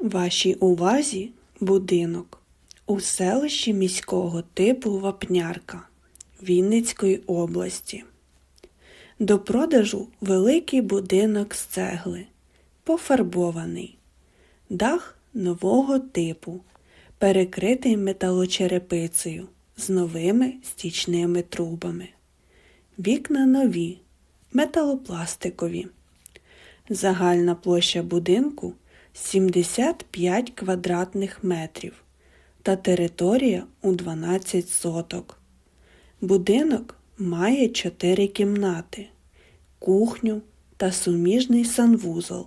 Вашій увазі будинок у селищі міського типу Вапнярка Вінницької області. До продажу великий будинок з цегли, пофарбований, дах нового типу, перекритий металочерепицею з новими стічними трубами. Вікна нові, металопластикові. Загальна площа будинку 75 квадратних метрів та територія у 12 соток. Будинок має 4 кімнати, кухню та суміжний санвузол.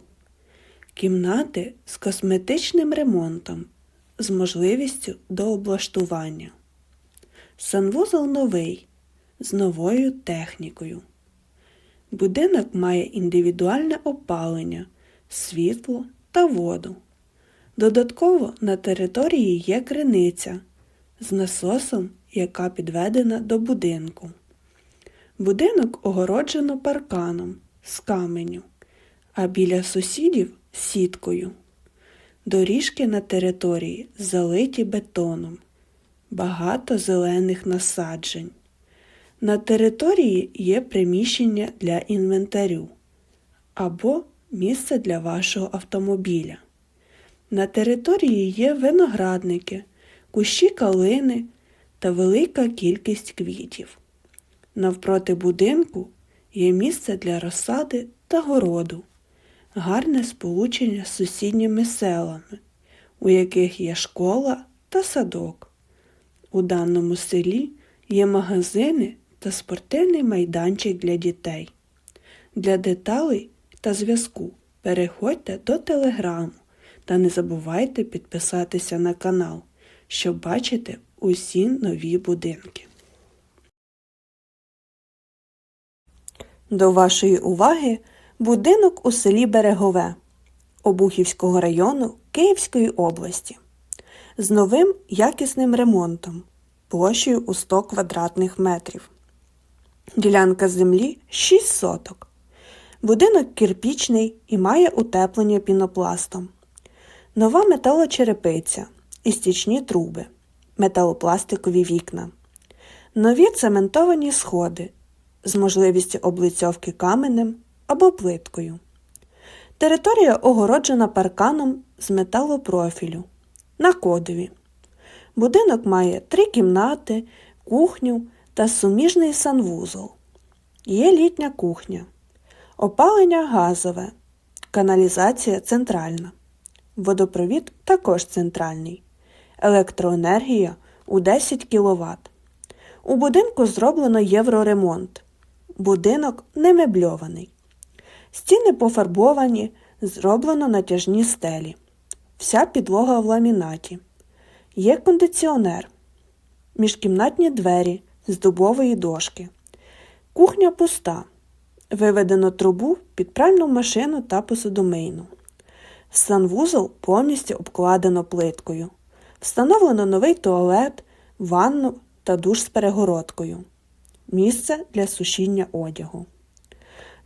Кімнати з косметичним ремонтом з можливістю до облаштування. Санвузол новий з новою технікою. Будинок має індивідуальне опалення, світло та воду. Додатково на території є криниця з насосом, яка підведена до будинку. Будинок огороджено парканом з каменю, а біля сусідів сіткою. Доріжки на території залиті бетоном, багато зелених насаджень. На території є приміщення для інвентарю або місце для вашого автомобіля. На території є виноградники, кущі калини та велика кількість квітів. Навпроти будинку є місце для розсади та городу, гарне сполучення з сусідніми селами, у яких є школа та садок. У даному селі є магазини та спортивний майданчик для дітей. Для деталей та зв'язку переходьте до телеграму та не забувайте підписатися на канал, щоб бачити усі нові будинки. До вашої уваги будинок у селі Берегове Обухівського району Київської області з новим якісним ремонтом площею у 100 квадратних метрів. Ділянка землі 6 соток. Будинок кирпічний і має утеплення пінопластом. Нова металочерепиця і стічні труби, металопластикові вікна. Нові цементовані сходи з можливістю облицьовки каменем або плиткою. Територія огороджена парканом з металопрофілю на кодові. Будинок має три кімнати, кухню та суміжний санвузол. Є літня кухня, опалення газове, каналізація центральна. Водопровід також центральний. Електроенергія у 10 кВт. У будинку зроблено євроремонт. Будинок не мебльований. Стіни пофарбовані, зроблено натяжні стелі. Вся підлога в ламінаті. Є кондиціонер, міжкімнатні двері з дубової дошки. Кухня пуста. Виведено трубу під пральну машину та посудомийну. Санвузол повністю обкладено плиткою. Встановлено новий туалет, ванну та душ з перегородкою. Місце для сушіння одягу.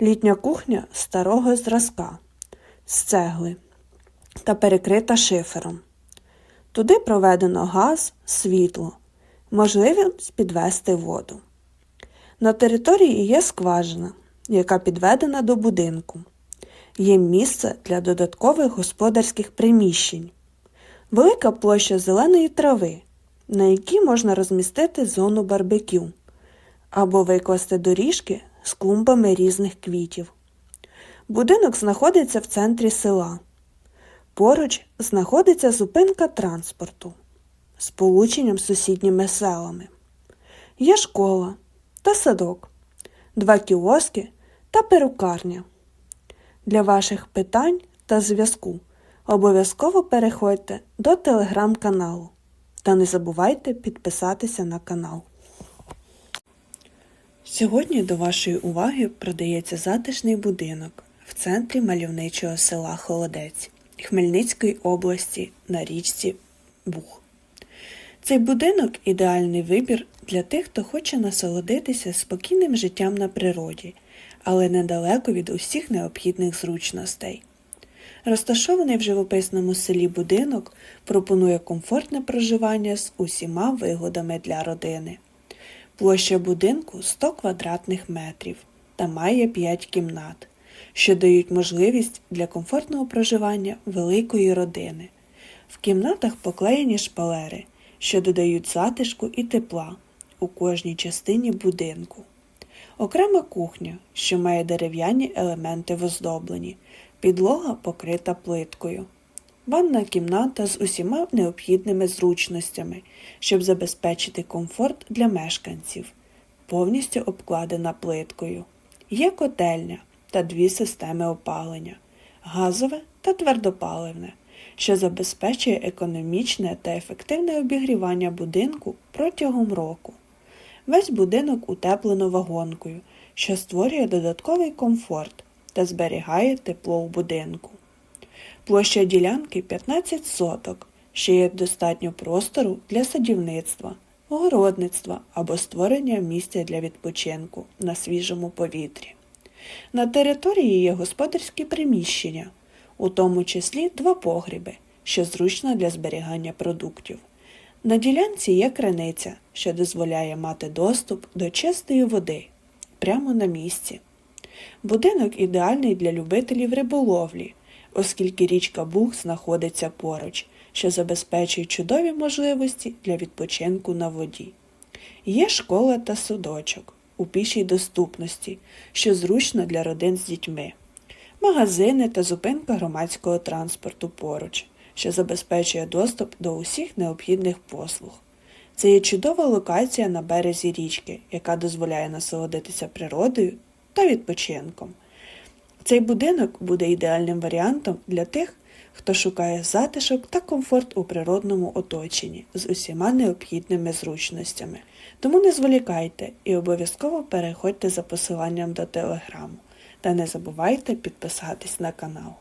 Літня кухня старого зразка з цегли та перекрита шифером. Туди проведено газ, світло, можливість підвести воду. На території є скважина, яка підведена до будинку. Є місце для додаткових господарських приміщень, велика площа зеленої трави, на якій можна розмістити зону барбекю або викласти доріжки з клумбами різних квітів. Будинок знаходиться в центрі села. Поруч знаходиться зупинка транспорту з полученням з сусідніми селами. Є школа та садок, два кіоски та перукарня. Для ваших питань та зв'язку обов'язково переходьте до телеграм-каналу та не забувайте підписатися на канал. Сьогодні до вашої уваги продається затишний будинок в центрі мальовничого села Холодець Хмельницької області на річці Буг. Цей будинок ідеальний вибір для тих, хто хоче насолодитися спокійним життям на природі, але недалеко від усіх необхідних зручностей. Розташований в живописному селі будинок пропонує комфортне проживання з усіма вигодами для родини. Площа будинку 100 квадратних метрів та має 5 кімнат, що дають можливість для комфортного проживання великої родини. В кімнатах поклеєні шпалери, що додають затишку і тепла у кожній частині будинку. Окрема кухня, що має дерев'яні елементи в оздобленні, підлога покрита плиткою. Ванна кімната з усіма необхідними зручностями, щоб забезпечити комфорт для мешканців, повністю обкладена плиткою. Є котельня та дві системи опалення газове та твердопаливне, що забезпечує економічне та ефективне обігрівання будинку протягом року. Весь будинок утеплено вагонкою, що створює додатковий комфорт та зберігає тепло у будинку. Площа ділянки 15 соток, що є достатньо простору для садівництва, огородництва або створення місця для відпочинку на свіжому повітрі. На території є господарські приміщення, у тому числі два погріби, що зручно для зберігання продуктів. На ділянці є криниця, що дозволяє мати доступ до чистої води прямо на місці. Будинок ідеальний для любителів риболовлі, оскільки річка Буг знаходиться поруч, що забезпечує чудові можливості для відпочинку на воді. Є школа та садочок у пішій доступності, що зручно для родин з дітьми, магазини та зупинка громадського транспорту поруч, що забезпечує доступ до усіх необхідних послуг. Це є чудова локація на березі річки, яка дозволяє насолодитися природою та відпочинком. Цей будинок буде ідеальним варіантом для тих, хто шукає затишок та комфорт у природному оточенні з усіма необхідними зручностями. Тому не зволікайте і обов'язково переходьте за посиланням до телеграму. Та не забувайте підписатись на канал.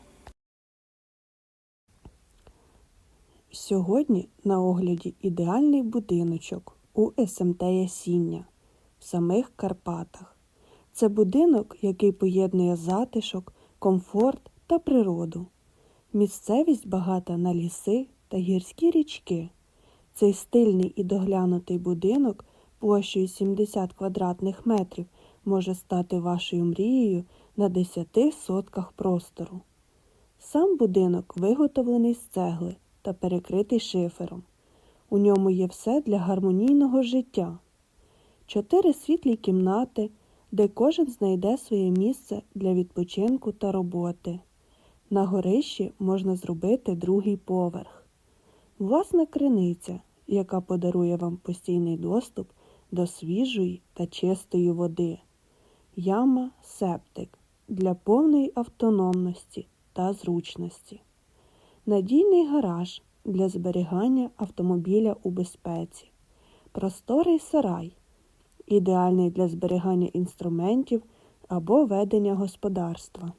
Сьогодні на огляді ідеальний будиночок у СМТ Ясіння в самих Карпатах. Це будинок, який поєднує затишок, комфорт та природу. Місцевість багата на ліси та гірські річки. Цей стильний і доглянутий будинок площею 70 квадратних метрів може стати вашою мрією на 10 сотках простору. Сам будинок виготовлений з цегли та перекритий шифером. У ньому є все для гармонійного життя. Чотири світлі кімнати, де кожен знайде своє місце для відпочинку та роботи. На горищі можна зробити другий поверх. Власна криниця, яка подарує вам постійний доступ до свіжої та чистої води. Яма септик для повної автономності та зручності. Надійний гараж для зберігання автомобіля у безпеці. Просторий сарай, ідеальний для зберігання інструментів або ведення господарства.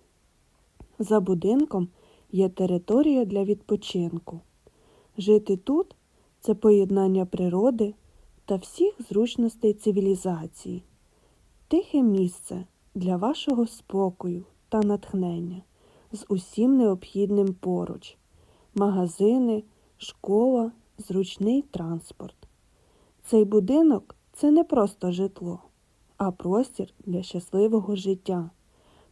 За будинком є територія для відпочинку. Жити тут це поєднання природи та всіх зручностей цивілізації, тихе місце для вашого спокою та натхнення з усім необхідним поруч, магазини, школа, зручний транспорт. Цей будинок це не просто житло, а простір для щасливого життя,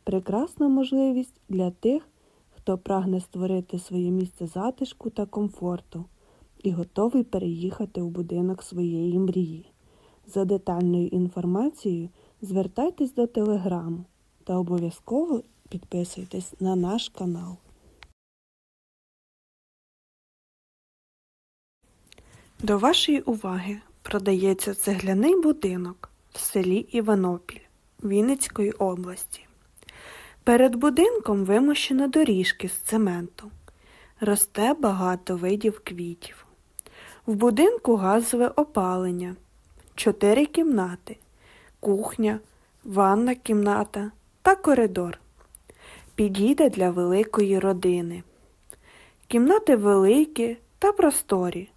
прекрасна можливість для тих, хто прагне створити своє місце затишку та комфорту і готовий переїхати у будинок своєї мрії. За детальною інформацією звертайтесь до телеграму та обов'язково підписуйтесь на наш канал. До вашої уваги продається цегляний будинок в селі Іванопіль Вінницької області. Перед будинком вимощено доріжки з цементу. Росте багато видів квітів. В будинку газове опалення, чотири кімнати, кухня, ванна кімната та коридор. Підійде для великої родини. Кімнати великі та просторі,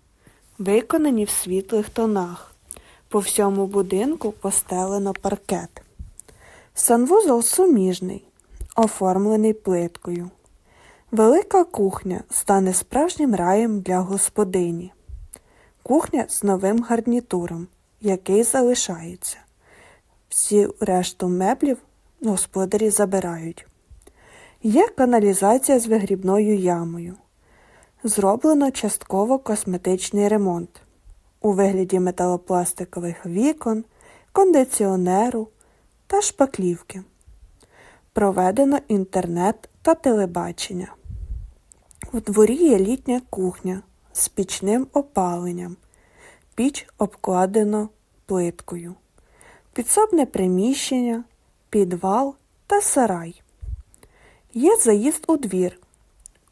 виконані в світлих тонах. По всьому будинку постелено паркет. Санвузол суміжний, оформлений плиткою. Велика кухня стане справжнім раєм для господині. Кухня з новим гарнітуром, який залишається. Всі решту меблів господарі забирають. Є каналізація з вигрібною ямою. Зроблено частково косметичний ремонт у вигляді металопластикових вікон, кондиціонеру та шпаклівки. Проведено інтернет та телебачення. У дворі є літня кухня з пічним опаленням. Піч обкладено плиткою. Підсобне приміщення, підвал та сарай. Є заїзд у двір,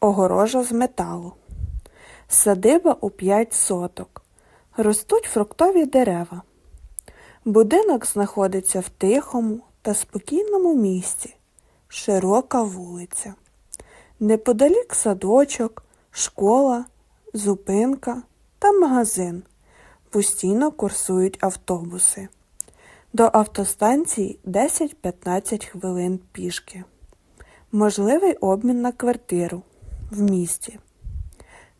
огорожа з металу. Садиба у 5 соток. Ростуть фруктові дерева. Будинок знаходиться в тихому та спокійному місці. Широка вулиця. Неподалік садочок, школа, зупинка та магазин. Постійно курсують автобуси. До автостанції 10-15 хвилин пішки. Можливий обмін на квартиру в місті.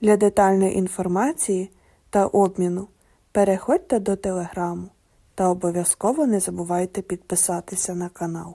Для детальної інформації та обміну переходьте до телеграму та обов'язково не забувайте підписатися на канал.